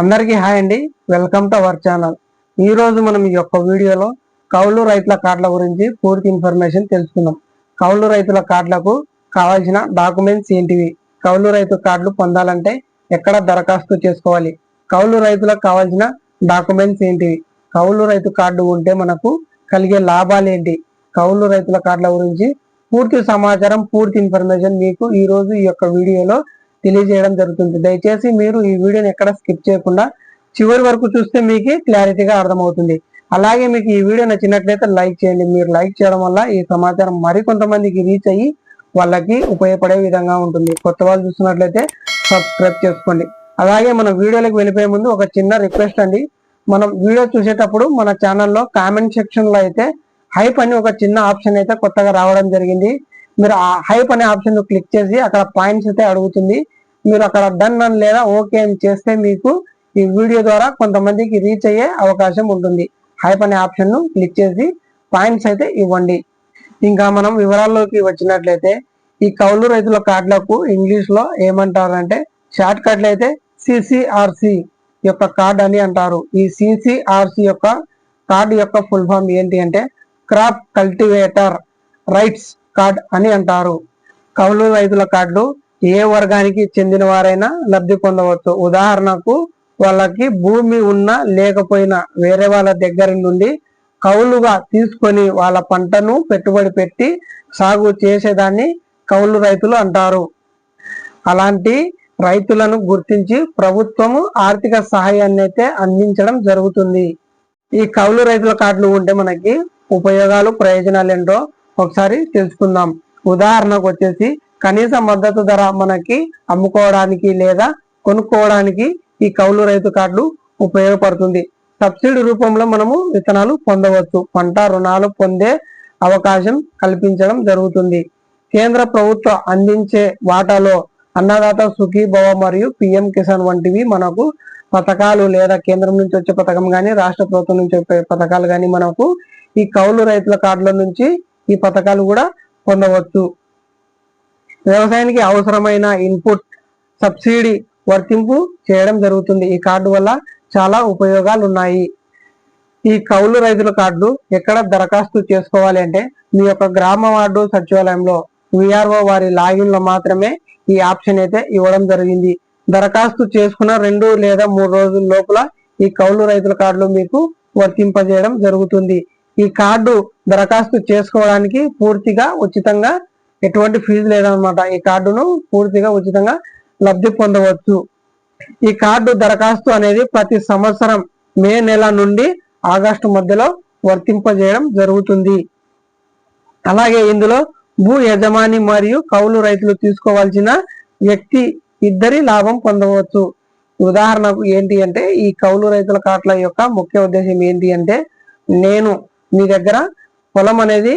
అందరికీ హాయ్ అండి. Welcome to our channel. ఈ రోజు మనం ఈ యొక్క వీడియోలో కౌలు రైతుల కార్డుల గురించి పూర్తి ఇన్ఫర్మేషన్ తెలుసుకుందాం. కౌలు రైతుల కార్డులకు కావాల్సిన డాక్యుమెంట్స్ ఏంటివి? కౌలు రైతు కార్డులు పొందాలంటే ఎక్కడ దరఖాస్తు చేసుకోవాలి? కౌలు రైతులకు కావాల్సిన డాక్యుమెంట్స్ ఏంటివి? కౌలు రైతు కార్డు ఉంటే మనకు కలిగే లాభాలు ఏంటి? కౌలు రైతుల కార్డుల గురించి పూర్తి సమాచారం పూర్తి ఇన్ఫర్మేషన్ మీకు ఈ రోజు ఈ యొక్క వీడియోలో తెలియజేయడం జరుగుతుంది. దయచేసి మీరు ఈ వీడియోని ఎక్కడ స్కిప్ చేయకుండా చివరి వరకు చూస్తే మీకు క్లారిటీగా అర్థమవుతుంది. అలాగే మీకు ఈ వీడియో నచ్చినట్లయితే లైక్ చేయండి. మీరు లైక్ చేయడం వల్ల ఈ సమాచారం మరికొంతమందికి రీచ్ అయ్యి వాళ్ళకి ఉపయోగపడే విధంగా ఉంటుంది. కొత్త వాళ్ళు చూస్తున్నట్లయితే సబ్స్క్రైబ్ చేసుకోండి. అలాగే మన వీడియోలకు వెళ్ళిపోయే ముందు ఒక చిన్న రిక్వెస్ట్ అండి. మనం వీడియో చూసేటప్పుడు మన ఛానల్లో కామెంట్ సెక్షన్లో అయితే హైప్ అని ఒక చిన్న ఆప్షన్ అయితే కొత్తగా రావడం జరిగింది. మీరు ఆ హైప్ అనే ఆప్షన్ క్లిక్ చేసి అక్కడ పాయింట్స్ అయితే అడుగుతుంది. మీరు అక్కడ డన్ అని లేదా ఓకే అని చేస్తే మీకు ఈ వీడియో ద్వారా కొంతమందికి రీచ్ అయ్యే అవకాశం ఉంటుంది. హైప్ అనే ఆప్షన్ను క్లిక్ చేసి పాయింట్స్ అయితే ఇవ్వండి. ఇంకా మనం వివరాల్లోకి వచ్చినట్లయితే ఈ కౌలు రైతుల కార్డులకు ఇంగ్లీష్లో ఏమంటారంటే షార్ట్ కట్లు అయితే సిసిఆర్సి యొక్క కార్డ్ అని అంటారు. ఈ సిసిఆర్సి యొక్క కార్డు యొక్క ఫుల్ ఫామ్ ఏంటి అంటే క్రాప్ కల్టివేటర్ రైట్స్ కార్డ్ అని అంటారు. కౌలు రైతుల కార్డులు ఏ వర్గానికి చెందిన వారైనా లబ్ధి పొందవచ్చు. ఉదాహరణకు వాళ్ళకి భూమి ఉన్నా లేకపోయినా వేరే వాళ్ళ దగ్గర నుండి కౌలుగా తీసుకొని వాళ్ళ పంటను పెట్టుబడి పెట్టి సాగు చేసేదాన్ని కౌలు రైతులు అంటారు. అలాంటి రైతులను గుర్తించి ప్రభుత్వము ఆర్థిక సహాయాన్ని అయితే అందించడం జరుగుతుంది. ఈ కౌలు రైతుల కార్డులు ఉంటే మనకి ఉపయోగాలు ప్రయోజనాలు ఏంటో ఒకసారి తెలుసుకుందాం. ఉదాహరణకు వచ్చేసి కనీస మద్దతు ధర మనకి అమ్ముకోవడానికి లేదా కొనుక్కోవడానికి ఈ కౌలు రైతు కార్డులు ఉపయోగపడుతుంది. సబ్సిడీ రూపంలో మనము విత్తనాలు పొందవచ్చు. పంట రుణాలు పొందే అవకాశం కల్పించడం జరుగుతుంది. కేంద్ర ప్రభుత్వం అందించే వాటాలో అన్నదాత సుఖీభవ మరియు పిఎం కిసాన్ వంటివి మనకు పథకాలు లేదా కేంద్రం నుంచి వచ్చే పథకం కానీ రాష్ట్ర ప్రభుత్వం నుంచి వచ్చే పథకాలు కానీ మనకు ఈ కౌలు రైతుల కార్డుల నుంచి ఈ పథకాలు కూడా పొందవచ్చు. వ్యవసాయానికి అవసరమైన ఇన్పుట్ సబ్సిడీ వర్తింపు చేయడం జరుగుతుంది. ఈ కార్డు వల్ల చాలా ఉపయోగాలు ఉన్నాయి ఈ కౌలు రైతుల కార్డు ఎక్కడ దరఖాస్తు చేసుకోవాలి అంటే మీ యొక్క గ్రామ వార్డు సచివాలయంలో విఆర్ఓ వారి లాగిన్లో మాత్రమే ఈ ఆప్షన్ అయితే ఇవ్వడం జరిగింది. దరఖాస్తు చేసుకున్న రెండు లేదా మూడు రోజుల లోపల ఈ కౌలు రైతుల కార్డులు మీకు వర్తింపజేయడం జరుగుతుంది. ఈ కార్డు దరఖాస్తు చేసుకోవడానికి పూర్తిగా ఉచితంగా ఎటువంటి ఫీజు లేదనమాట ఈ కార్డును పూర్తిగా ఉచితంగా లబ్ధి పొందవచ్చు. ఈ కార్డు దరఖాస్తు అనేది ప్రతి సంవత్సరం మే నెల నుండి ఆగస్టు మధ్యలో వర్తింపజేయడం జరుగుతుంది. అలాగే ఇందులో భూ యజమాని మరియు కౌలు రైతులు తీసుకోవాల్సిన వ్యక్తి ఇద్దరి లాభం పొందవచ్చు. ఉదాహరణకు ఏంటి అంటే ఈ కౌలు రైతుల కార్డుల యొక్క ముఖ్య ఉద్దేశం ఏంటి అంటే నేను మీ దగ్గర పొలం అనేది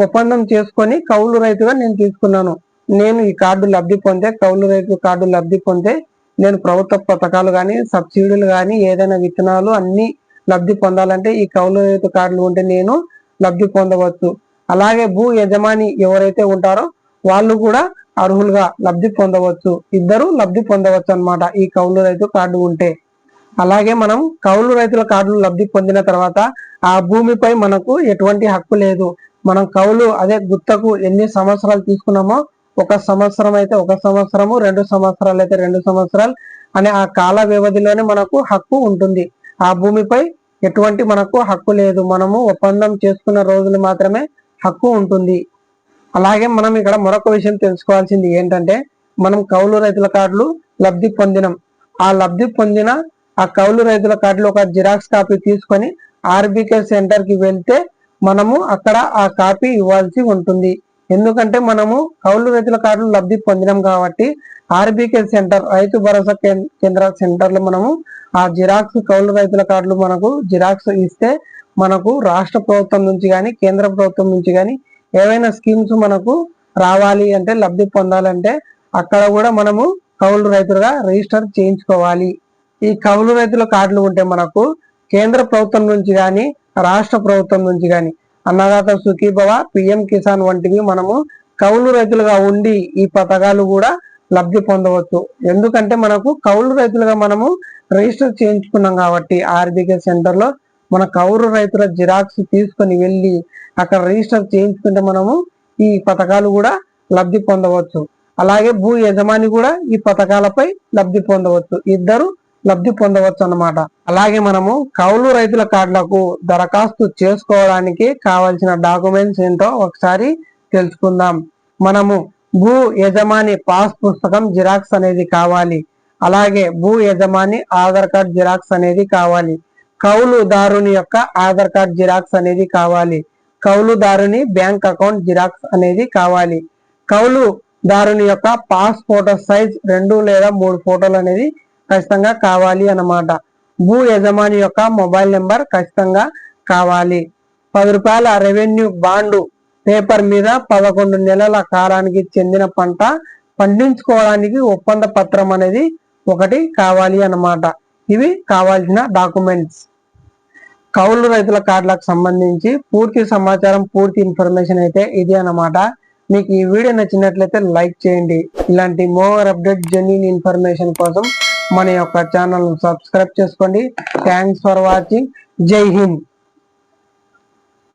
ఒప్పందం చేసుకొని కౌలు రైతుగా నేను తీసుకున్నాను. నేను ఈ కార్డు లబ్ధి పొందే కౌలు రైతు కార్డు లబ్ధి పొందే నేను ప్రభుత్వ పథకాలు కానీ సబ్సిడీలు కానీ ఏదైనా విత్తనాలు అన్ని లబ్ధి పొందాలంటే ఈ కౌలు రైతు కార్డులు ఉంటే నేను లబ్ధి పొందవచ్చు. అలాగే భూ యజమాని ఎవరైతే ఉంటారో వాళ్ళు కూడా అర్హులుగా లబ్ధి పొందవచ్చు. ఇద్దరు లబ్ధి పొందవచ్చు అన్నమాట ఈ కౌలు రైతు కార్డు ఉంటే. అలాగే మనం కౌలు రైతుల కార్డులు లబ్ధి పొందిన తర్వాత ఆ భూమిపై మనకు ఎటువంటి హక్కు లేదు. మనం కౌలు అదే గుత్తకు ఎన్ని సంవత్సరాలు తీసుకున్నామో ఒక సంవత్సరం అయితే ఒక సంవత్సరము రెండు సంవత్సరాలు అయితే రెండు సంవత్సరాలు అనే ఆ కాల వ్యవధిలోనే మనకు హక్కు ఉంటుంది. ఆ భూమిపై ఎటువంటి మనకు హక్కు లేదు. మనము ఒప్పందం చేసుకున్న రోజులు మాత్రమే హక్కు ఉంటుంది. అలాగే మనం ఇక్కడ మరొక విషయం తెలుసుకోవాల్సింది ఏంటంటే మనం కౌలు రైతుల కార్డులు లబ్ధి పొందినం. ఆ లబ్ధి పొందిన ఆ కౌలు రైతుల కార్డులు ఒక జిరాక్స్ కాపీ తీసుకొని ఆర్బికే సెంటర్కి వెళ్తే మనము అక్కడ ఆ కాపీ ఇవ్వాల్సి ఉంటుంది. ఎందుకంటే మనము కౌలు రైతుల కార్డులు లబ్ధి పొందినాం కాబట్టి ఆర్బికే సెంటర్ రైతు భరోసా కేంద్ర సెంటర్లు మనము ఆ జిరాక్స్ కౌలు రైతుల కార్డులు మనకు జిరాక్స్ ఇస్తే మనకు రాష్ట్ర ప్రభుత్వం నుంచి కానీ కేంద్ర ప్రభుత్వం నుంచి కానీ ఏవైనా స్కీమ్స్ మనకు రావాలి అంటే లబ్ధి పొందాలంటే అక్కడ కూడా మనము కౌలు రైతులుగా రిజిస్టర్ చేయించుకోవాలి. ఈ కౌలు రైతుల కార్డులు ఉంటే మనకు కేంద్ర ప్రభుత్వం నుంచి కానీ రాష్ట్ర ప్రభుత్వం నుంచి కానీ అన్నదాత సుఖీభవ పిఎం కిసాన్ వంటివి మనము కౌలు రైతులుగా ఉండి ఈ పథకాలు కూడా లబ్ధి పొందవచ్చు. ఎందుకంటే మనకు కౌలు రైతులుగా మనము రిజిస్టర్ చేయించుకున్నాం కాబట్టి ఆర్థిక సెంటర్లో మన కౌలు రైతుల జిరాక్స్ తీసుకొని వెళ్ళి అక్కడ రిజిస్టర్ చేయించుకుంటే మనము ఈ పథకాలు కూడా లబ్ధి పొందవచ్చు. అలాగే భూ యజమాని కూడా ఈ పథకాలపై లబ్ధి పొందవచ్చు. ఇద్దరు లబ్ధి పొందవచ్చు అన్నమాట. అలాగే మనము కౌలు రైతుల కార్డులకు దరఖాస్తు చేసుకోవడానికి కావాల్సిన డాక్యుమెంట్స్ ఏంటో ఒకసారి తెలుసుకుందాం. మనము భూ యజమాని పాస్ పుస్తకం జిరాక్స్ అనేది కావాలి. అలాగే భూ యజమాని ఆధార్ కార్డ్ జిరాక్స్ అనేది కావాలి. కౌలుదారుని యొక్క ఆధార్ కార్డ్ జిరాక్స్ అనేది కావాలి. కౌలుదారుని బ్యాంక్ అకౌంట్ జిరాక్స్ అనేది కావాలి. కౌలుదారుని యొక్క పాస్ ఫోటో సైజ్ రెండు లేదా మూడు ఫోటోలు అనేది ఖచ్చితంగా కావాలి అన్నమాట. భూ యజమాని యొక్క మొబైల్ నెంబర్ ఖచ్చితంగా కావాలి. పది రూపాయల రెవెన్యూ బాండు పేపర్ మీద పదకొండు నెలల కాలానికి చెందిన పంట పండించుకోవడానికి ఒప్పంద పత్రం అనేది ఒకటి కావాలి అన్నమాట. ఇవి కావాల్సిన డాక్యుమెంట్స్. కౌలు రైతుల కార్డులకు సంబంధించి పూర్తి సమాచారం పూర్తి ఇన్ఫర్మేషన్ అయితే ఇది అన్నమాట. మీకు ఈ వీడియో నచ్చినట్లయితే లైక్ చేయండి. ఇలాంటి మోర్ అప్డేట్ జెన్యున్ ఇన్ఫర్మేషన్ కోసం మన యొక్క ఛానల్ సబ్స్క్రైబ్ చేసుకోండి. Thanks for watching Jai Hind